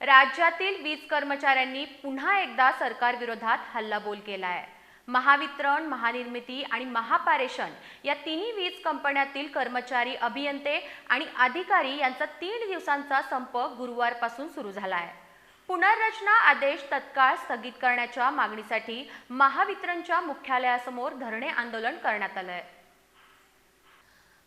राज्यातील वीज कर्मचाऱ्यांनी पुन्हा एकदा सरकारविरोधात हल्लाबोल केला आहे महावितरण महानिर्मिती आणि महापारेषण या तिन्ही वीज कंपन्यातील कर्मचारी अभियंते आणि अधिकारी यांचा तीन दिवसांचा संप गुरुवारपासून सुरू झाला आहे पुनर्रचना आदेश तत्काळ स्थगित करण्याच्या मागणीसाठी महावितरणच्या मुख्यालयासमोर धरणे आंदोलन करण्यात आलं आहे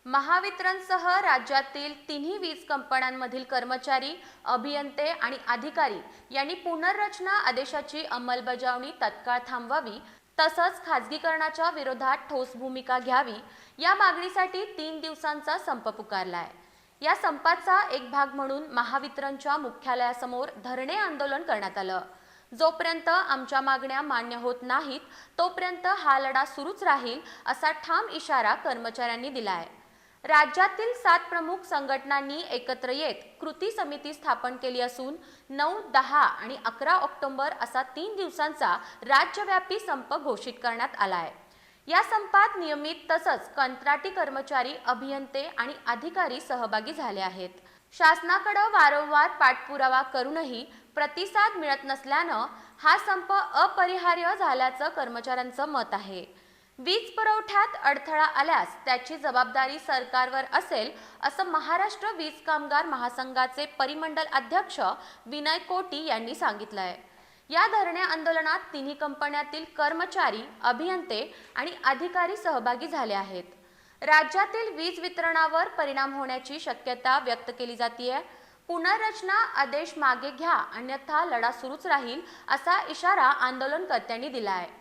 महावितरणसह राज्यातील तिन्ही वीज कंपन्यांमधील कर्मचारी अभियंते आणि अधिकारी यांनी पुनर्रचना आदेशाची अंमलबजावणी तत्काळ थांबवावी तसंच खाजगीकरणाच्या विरोधात ठोस भूमिका घ्यावी या मागणीसाठी तीन दिवसांचा संप पुकारला आहे या संपाचा एक भाग म्हणून महावितरणच्या मुख्यालयासमोर धरणे आंदोलन करण्यात आलं. जोपर्यंत आमच्या मागण्या मान्य होत नाहीत तोपर्यंत हा लढा सुरूच राहील असा ठाम इशारा कर्मचाऱ्यांनी दिला आहे राज्यातील सात प्रमुख संघटनांनी एकत्र येत कृती समिती स्थापन केली असून नऊ दहा आणि अकरा ऑक्टोबर असा तीन दिवसांचा राज्यव्यापी संप घोषित करण्यात आला आहे या संपात नियमित तसंच कंत्राटी कर्मचारी अभियंते आणि अधिकारी सहभागी झाले आहेत. शासनाकडे वारंवार पाठपुरावा करूनही प्रतिसाद मिळत नसल्यानं हा संप अपरिहार्य झाल्याचं कर्मचाऱ्यांचं मत आहे. वीज पुरवठ्यात अडथळा आल्यास त्याची जबाबदारी सरकारवर असेल असं महाराष्ट्र वीज कामगार महासंघाचे परिमंडल अध्यक्ष विनय कोटी यांनी सांगितलं आहे या धरणे आंदोलनात तिन्ही कंपन्यातील कर्मचारी अभियंते आणि अधिकारी सहभागी झाले आहेत. राज्यातील वीज वितरणावर परिणाम होण्याची शक्यता व्यक्त केली जाते पुनर्रचना आदेश मागे घ्या अन्यथा लढा सुरूच राहील असा इशारा आंदोलनकर्त्यांनी दिला आहे